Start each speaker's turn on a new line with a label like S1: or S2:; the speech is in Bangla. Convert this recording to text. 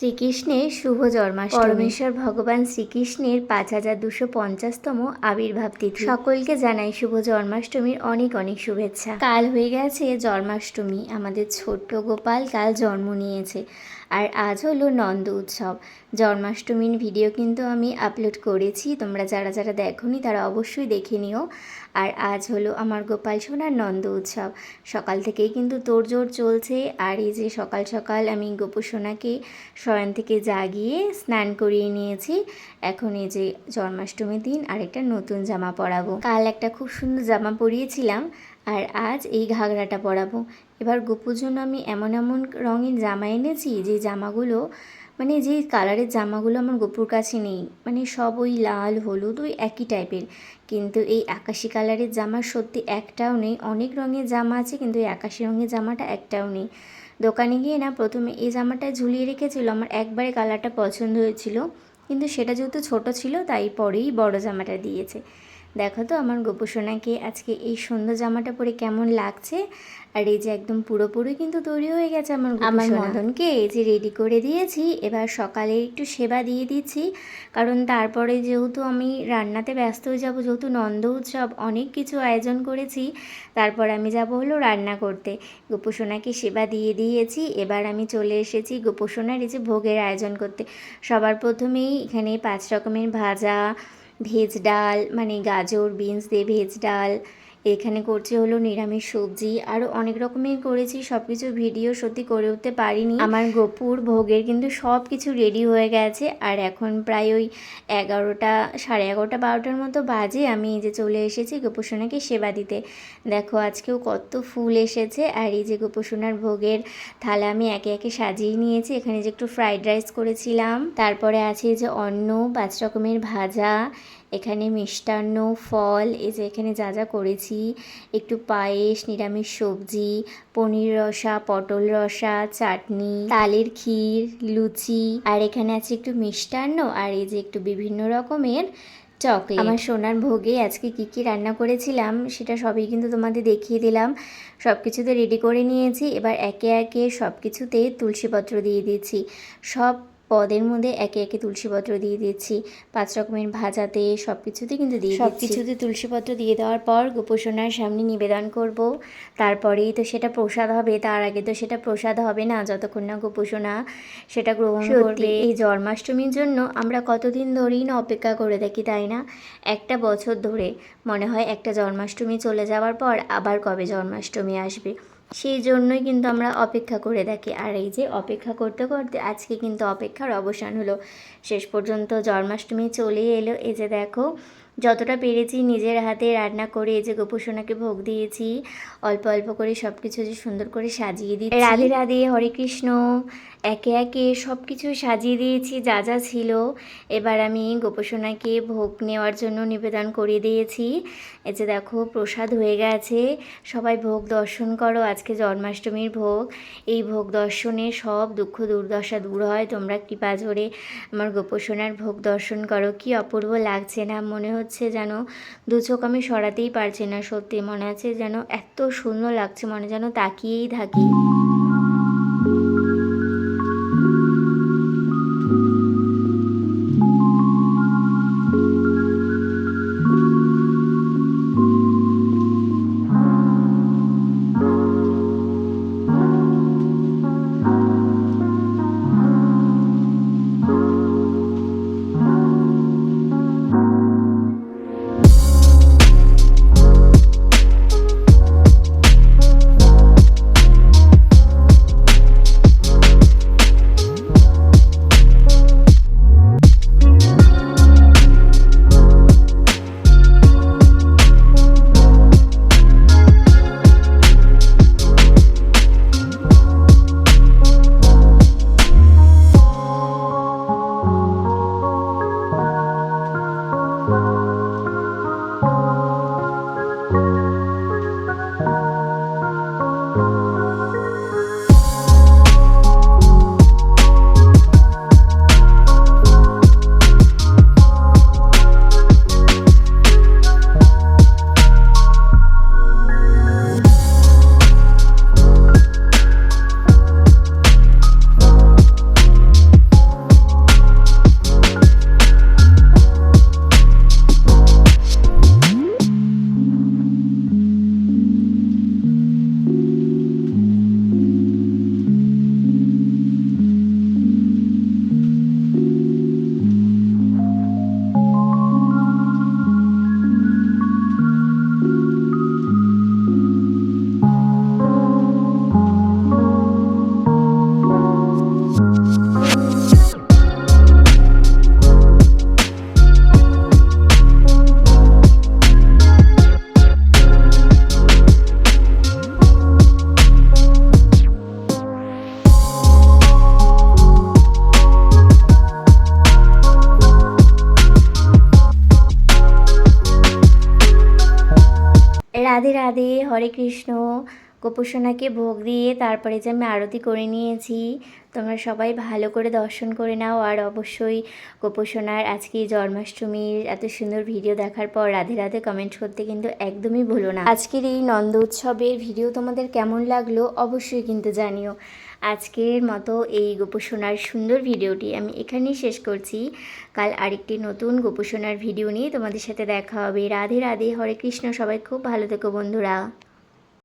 S1: শ্রীকৃষ্ণের শুভ জন্মাষ্টমী। পরমেশ্বর ভগবান শ্রীকৃষ্ণের পাঁচ হাজার দুশো পঞ্চাশতম আবির্ভাব তিথি। সকলকে জানাই শুভ জন্মাষ্টমীর অনেক অনেক শুভেচ্ছা। কাল হয়ে গেছে জন্মাষ্টমী। আমাদের ছোট্ট গোপাল কাল জন্ম নিয়েছে আর আজ হলো নন্দ উৎসব। জন্মাষ্টমীর ভিডিও কিন্তু আমি আপলোড করেছি। তোমরা যারা যারা দেখোনি তারা অবশ্যই দেখে নিও। আর আজ হলো আমার গোপাল সোনার নন্দ উৎসব। সকাল থেকেই কিন্তু তোড়জোড় চলছে আর এই যে সকাল সকাল আমি গোপু সোনাকে শয়ন থেকে জাগিয়ে স্নান করিয়ে নিয়েছি। এখন এই যে জন্মাষ্টমীর দিন আর একটা নতুন জামা পরাবো। কাল একটা খুব সুন্দর জামা পরিয়েছিলাম আর আজ এই ঘাগরাটা পরাবো। এবার গোপুর জন্য আমি এমন এমন রঙের জামা এনেছি যে জামাগুলো মানে যে কালারের জামাগুলো আমার গোপুর কাছে নেই মানে সব ওই লাল, হলুদ, ওই একই টাইপের কিন্তু এই আকাশি কালারের জামা সত্যি একটাও নেই, অনেক রঙের জামা আছে, কিন্তু এই আকাশি রঙের জামাটা একটাও নেই। দোকানে গিয়ে না প্রথমে এই জামাটা ঝুলিয়ে রেখেছিল, আমার একবারে কালারটা পছন্দ হয়েছিল। কিন্তু সেটা যেহেতু ছোট ছিল, তাই পরেই বড় জামাটা দিয়েছে। দেখো তো আমার গোপুসোনাকে আজকে এই সুন্দর জামাটা পরে কেমন লাগছে? আর এই যে একদম পুরোপুরি কিন্তু তৈরি হয়ে গেছে আমার আমার মদনকে এই যে রেডি করে দিয়েছি এবার সকালে একটু সেবা দিয়ে দিচ্ছি। কারণ তারপরে যেহেতু আমি রান্নাতে ব্যস্ত হয়ে যাব যেহেতু নন্দ উৎসব অনেক কিছু আয়োজন করেছি তারপর আমি যাব হলো রান্না করতে। গোপুসোনাকে সেবা দিয়ে দিয়েছি এবার আমি চলে এসেছি গোপুসোনার এই যে ভোগের আয়োজন করতে। সবার প্রথমেই এখানে পাঁচ রকমের ভাজা ভেজ ডাল মানে গাজর বিনস দিয়ে ভেজ ডাল এখানে করছি হলো নিরামিষ সবজি আরও অনেক রকমের করেছি সব কিছু ভিডিও সত্যি করে উঠতে পারিনি। আমার গোপুর ভোগের কিন্তু সব কিছু রেডি হয়ে গেছে, আর এখন প্রায় ওই এগারোটা, সাড়ে এগারোটা, বারোটার মতো বাজে, আমি এই যে চলে এসেছি গোপোষণাকে সেবা দিতে। দেখো, আজকেও কত ফুল এসেছে, আর এই যে গোপোষণার ভোগের থালা আমি একে একে সাজিয়ে নিয়েছি, এখানে যে একটু ফ্রাইড রাইস করেছিলাম, তারপরে আছে যে অন্ন, পাঁচ রকমের ভাজা এখানে মিষ্টান্ন, ফল, এই যে এখানে যা যা করেছি। একটু পায়েস, নিরামিষ সবজি, পনির রসা, পটল রসা, চাটনি, তালের ক্ষীর, লুচি, আর এখানে আছে একটু মিষ্টান্ন, আর এই যে একটু বিভিন্ন রকমের চকলেট। আমার সোনার ভোগে আজকে কি কি রান্না করেছিলাম, সেটা সবই কিন্তু তোমাদের দেখিয়ে দিলাম। সব কিছুতে রেডি করে নিয়েছি, এবার একে একে সব কিছুতে তুলসীপত্র দিয়ে দিয়েছি সব পদের মধ্যে একে একে তুলসীপত্র দিয়ে দিচ্ছি। পাঁচ রকমের ভাজাতে সব কিছুতে কিন্তু দিয়ে সব কিছুতে তুলসীপত্র দিয়ে দেওয়ার পর গোপোষণার সামনে নিবেদন করব। তারপরেই তো সেটা প্রসাদ হবে তার আগে তো সেটা প্রসাদ হবে না যতক্ষণ না গোপোষণা সেটা গ্রহণ করবে। এই জন্মাষ্টমীর জন্য আমরা কতদিন ধরেই না অপেক্ষা করে দেখি তাই না? একটা বছর ধরে মনে হয় একটা জন্মাষ্টমী চলে যাওয়ার পর আবার কবে জন্মাষ্টমী আসবে। সেই জন্যই কিন্তু আমরা অপেক্ষা করে থাকি। আর এই যে অপেক্ষা করতে করতে আজকে কিন্তু অপেক্ষার অবসান হলো। শেষ পর্যন্ত জন্মাষ্টমী চলেই এলো। এই যে দেখো যতটা পেরেছি নিজের হাতে রান্না করে এই যে গোপোষণাকে ভোগ দিয়েছি অল্প অল্প করে সব কিছু যে সুন্দর করে সাজিয়ে দিই রাধে রাধে হরে কৃষ্ণ। একে একে সব কিছু সাজিয়ে দিয়েছি যা যা ছিল। এবার আমি গোপোষণাকে ভোগ নেওয়ার জন্য নিবেদন করে দিয়েছি। এই যে দেখো প্রসাদ হয়ে গেছে। সবাই ভোগ দর্শন করো আজকে জন্মাষ্টমীর ভোগ। এই ভোগ দর্শনে সব দুঃখ দুর্দশা দূর হয়। তোমরা কৃপা জোরে আমার গোপোষণার ভোগ দর্শন করো। কি অপূর্ব লাগছে না মনে হচ্ছে যেন দু চোখ আমি সরাতেই পারছি না। সত্যি মনে আছে যেন এত সুন্দর লাগছে, মনে যেন তাকিয়েই থাকি। রাধে রাধে হরে কৃষ্ণ। গোপসোনাকে ভোগ দিয়ে তারপরে যে আমি আরতি করে নিয়েছি তোমরা সবাই ভালো করে দর্শন করে নাও আর অবশ্যই গোপোষণার আজকে জন্মাষ্টমীর এত সুন্দর ভিডিও দেখার পর রাধে রাধে কমেন্ট করতে কিন্তু একদমই ভুলো না। আজকের এই নন্দ উৎসবের ভিডিও তোমাদের কেমন লাগল অবশ্যই কিন্তু জানিও। আজকের মতো এই গোপোষণার সুন্দর ভিডিওটি আমি এখানেই শেষ করছি। কাল আরেকটি নতুন গোপোষণার ভিডিও নিয়ে তোমাদের সাথে দেখা হবে। রাধে রাধে, হরে কৃষ্ণ, সবাই খুব ভালো থেকো বন্ধুরা।